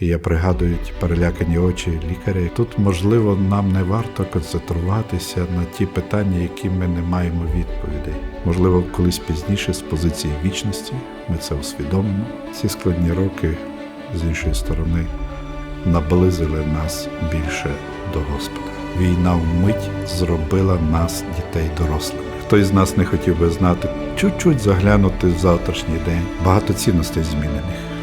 Я пригадую ті перелякані очі лікаря. Тут, можливо, нам не варто концентруватися на ті питання, які ми не маємо відповідей. Можливо, колись пізніше з позиції вічності ми це усвідомимо. Ці складні роки, з іншої сторони, наблизили нас більше до Господа. Війна вмить зробила нас дітей дорослими. Хто із нас не хотів би знати, чуть-чуть заглянути в завтрашній день, багато цінностей змінених.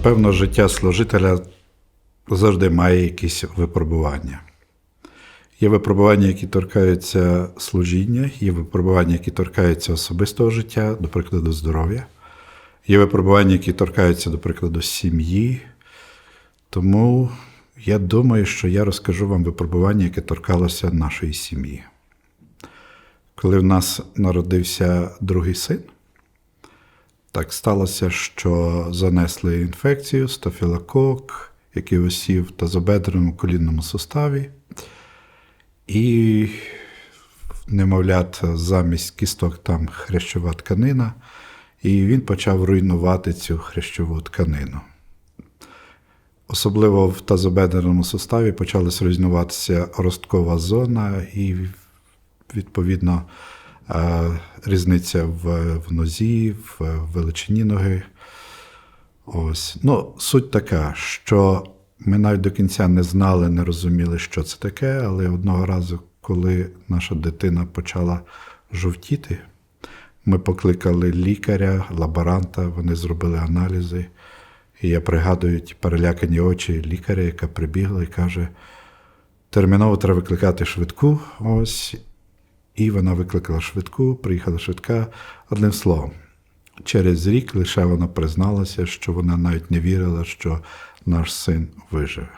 Напевно, життя служителя завжди має якісь випробування. Є випробування, які торкаються служіння, є випробування, які торкаються особистого життя, до прикладу, здоров'я. Є випробування, які торкаються, до прикладу, сім'ї. Тому я думаю, що я розкажу вам випробування, яке торкалося нашої сім'ї. Коли в нас народився другий син, так сталося, що занесли інфекцію, стафілокок, який осів в тазобедреному колінному суставі. І немовлят замість кісток там хрящова тканина, і він почав руйнувати цю хрящову тканину. Особливо в тазобедреному суставі почалась руйнуватися росткова зона, і відповідно різниця в, в нозі, в величині ноги. Ось. Ну, суть така, що ми навіть до кінця не знали, не розуміли, що це таке, але одного разу, коли наша дитина почала жовтіти, ми покликали лікаря, лаборанта, вони зробили аналізи. І я пригадую ті перелякані очі лікаря, яка прибігла і каже: терміново треба викликати швидку. Ось. І вона викликала швидку, приїхала швидка. Одним словом, через рік лише вона призналася, що вона навіть не вірила, що наш син виживе.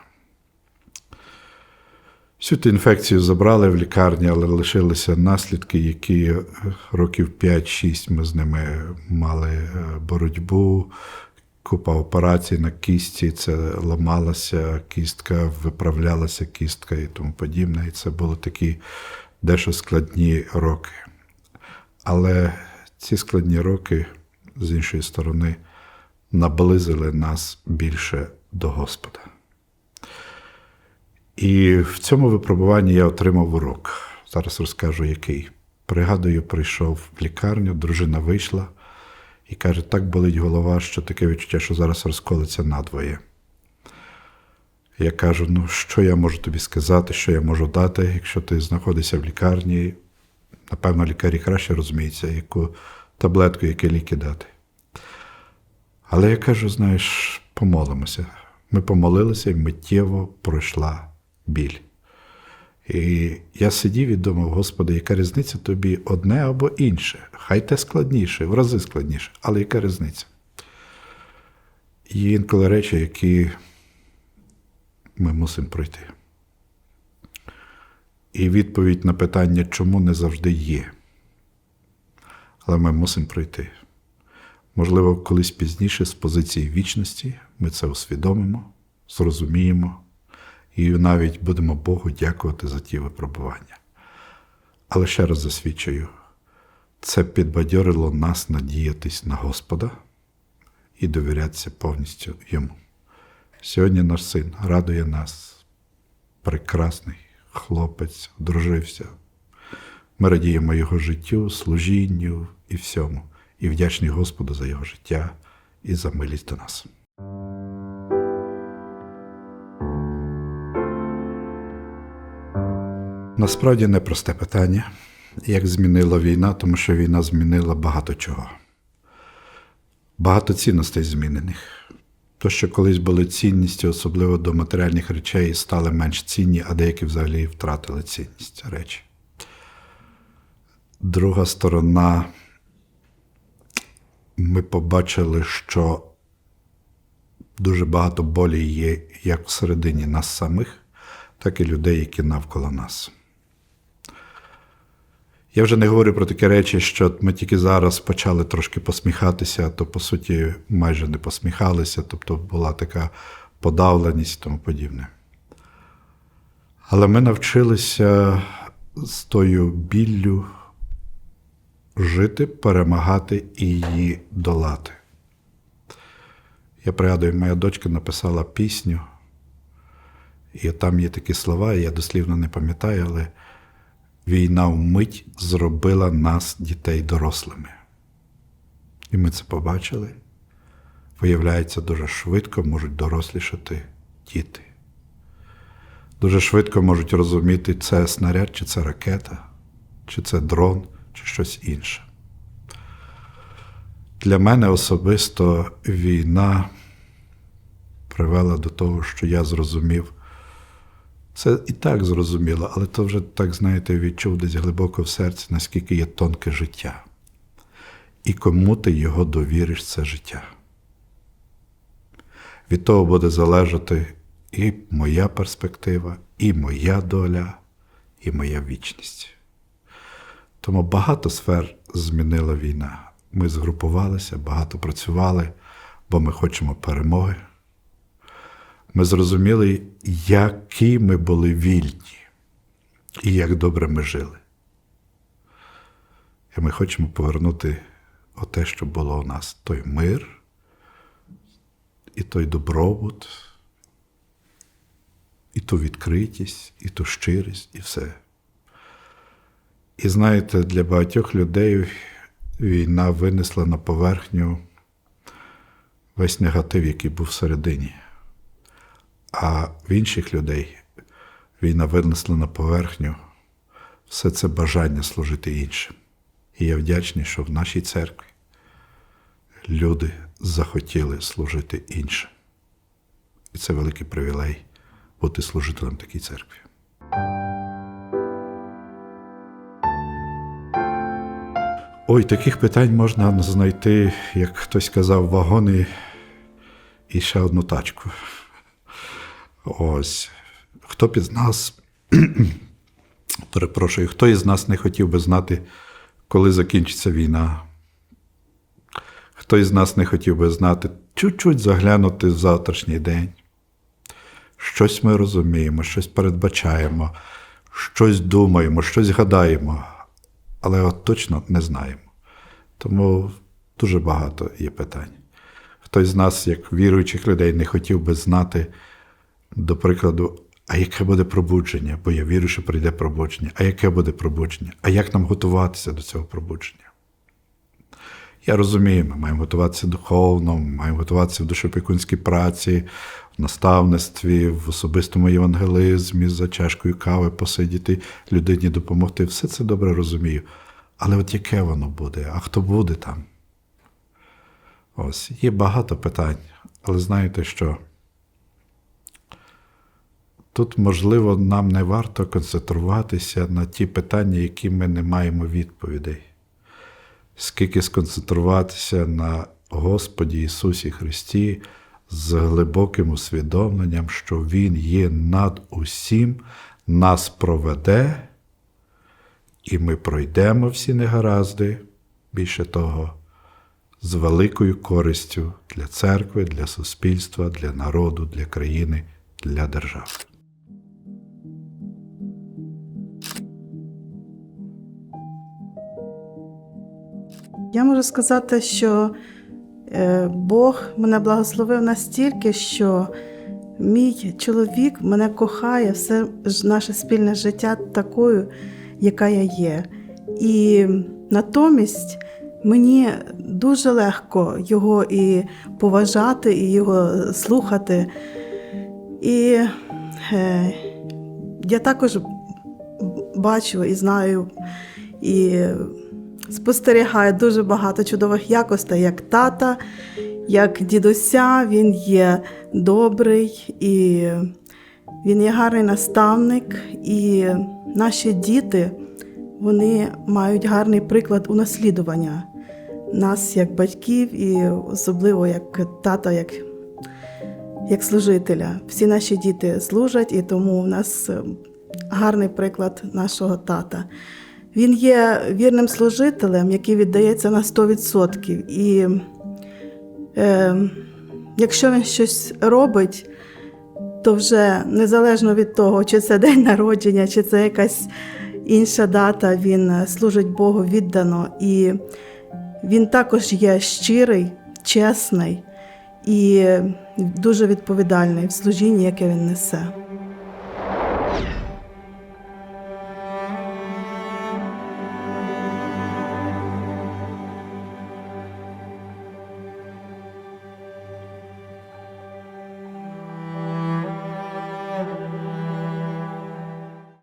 Всю ту інфекцію забрали в лікарні, але лишилися наслідки, які років 5-6 ми з ними мали е, боротьбу. Купа операцій на кісті, це ламалася кістка, виправлялася кістка і тому подібне. І це були такі дещо складні роки. Але ці складні роки, з іншої сторони, наблизили нас більше до Господа. І в цьому випробуванні я отримав урок. Зараз розкажу, який. Пригадую, прийшов в лікарню, дружина вийшла і каже: так болить голова, що таке відчуття, що зараз розколиться надвоє. Я кажу: ну, що я можу тобі сказати, що я можу дати, якщо ти знаходишся в лікарні. Напевно, лікарі краще розуміються, яку таблетку, які ліки дати. Але я кажу: знаєш, помолимося. Ми помолилися і миттєво пройшла біль. І я сидів і думав, Господи, яка різниця тобі одне або інше? Хай те складніше, в рази складніше, але яка різниця? Є інколи речі, які ми мусимо пройти. І відповідь на питання, чому не завжди є. Але ми мусимо пройти. Можливо, колись пізніше з позиції вічності ми це усвідомимо, зрозуміємо і навіть будемо Богу дякувати за ті випробування. Але ще раз засвідчую, це підбадьорило нас надіятись на Господа і довірятися повністю Йому. Сьогодні наш син радує нас, прекрасний хлопець, одружився. Ми радіємо його життю, служінню і всьому, і вдячні Господу за його життя і за милість до нас. Насправді непросте питання, як змінила війна, тому що війна змінила багато чого. Багато цінностей змінених. То, що колись були цінністю, особливо до матеріальних речей, стали менш цінні, а деякі взагалі втратили цінність речі. Друга сторона, ми побачили, що дуже багато болі є як всередині нас самих, так і людей, які навколо нас. Я вже не говорю про такі речі, що ми тільки зараз почали трошки посміхатися, то по суті майже не посміхалися, тобто була така подавленість і тому подібне. Але ми навчилися з тою біллю жити, перемагати і її долати. Я пригадую, моя дочка написала пісню, і там є такі слова, я дослівно не пам'ятаю, але війна вмить зробила нас, дітей, дорослими. І ми це побачили. Виявляється, дуже швидко можуть дорослішати діти. Дуже швидко можуть розуміти, це снаряд, чи це ракета, чи це дрон, чи щось інше. Для мене особисто війна привела до того, що я зрозумів. Це і так зрозуміло, але то вже так, знаєте, відчув десь глибоко в серці, наскільки є тонке життя. І кому ти його довіриш, це життя. Від того буде залежати і моя перспектива, і моя доля, і моя вічність. Тому багато сфер змінила війна. Ми згрупувалися, багато працювали, бо ми хочемо перемоги. Ми зрозуміли, які ми були вільні і як добре ми жили. І ми хочемо повернути оте, що було у нас: той мир, і той добробут, і ту відкритість, і ту щирість, і все. І знаєте, для багатьох людей війна винесла на поверхню весь негатив, який був всередині. А в інших людей війна винесла на поверхню все це бажання служити іншим. І я вдячний, що в нашій церкві люди захотіли служити іншим. І це великий привілей бути служителем такій церкві. Ой, таких питань можна знайти, як хтось казав, вагони і ще одну тачку. Ось. Хто б із нас, перепрошую, хто із нас не хотів би знати, коли закінчиться війна? Хто із нас не хотів би знати, чуть-чуть заглянути в завтрашній день? Щось ми розуміємо, щось передбачаємо, щось думаємо, щось гадаємо, але от точно не знаємо. Тому дуже багато є питань. Хтось з нас, як віруючих людей, не хотів би знати, до прикладу, а яке буде пробудження, бо я вірю, що прийде пробудження. А яке буде пробудження? А як нам готуватися до цього пробудження? Я розумію, ми маємо готуватися духовно, ми маємо готуватися в душопікунській праці, в наставництві, в особистому євангелизмі, за чашкою кави посидіти, людині допомогти. Все це добре розумію. Але от яке воно буде? А хто буде там? Ось, є багато питань, але знаєте що? Тут, можливо, нам не варто концентруватися на ті питання, які ми не маємо відповідей. Скільки сконцентруватися на Господі Ісусі Христі з глибоким усвідомленням, що Він є над усім, нас проведе, і ми пройдемо всі негаразди, більше того, з великою користю для церкви, для суспільства, для народу, для країни, для держави. Я можу сказати, що е, Бог мене благословив настільки, що мій чоловік мене кохає все наше спільне життя такою, яка я є. І натомість мені дуже легко його і поважати, і його слухати. І е, я також бачу і знаю, і спостерігаю дуже багато чудових якостей, як тата, як дідуся. Він є добрий і він є гарний наставник. І наші діти вони мають гарний приклад унаслідування нас як батьків, і особливо як тата, як як служителя. Всі наші діти служать, і тому в нас гарний приклад нашого тата. Він є вірним служителем, який віддається на 100%. І е, якщо він щось робить, то вже незалежно від того, чи це день народження, чи це якась інша дата, він служить Богу віддано. І він також є щирий, чесний і дуже відповідальний в служінні, яке він несе.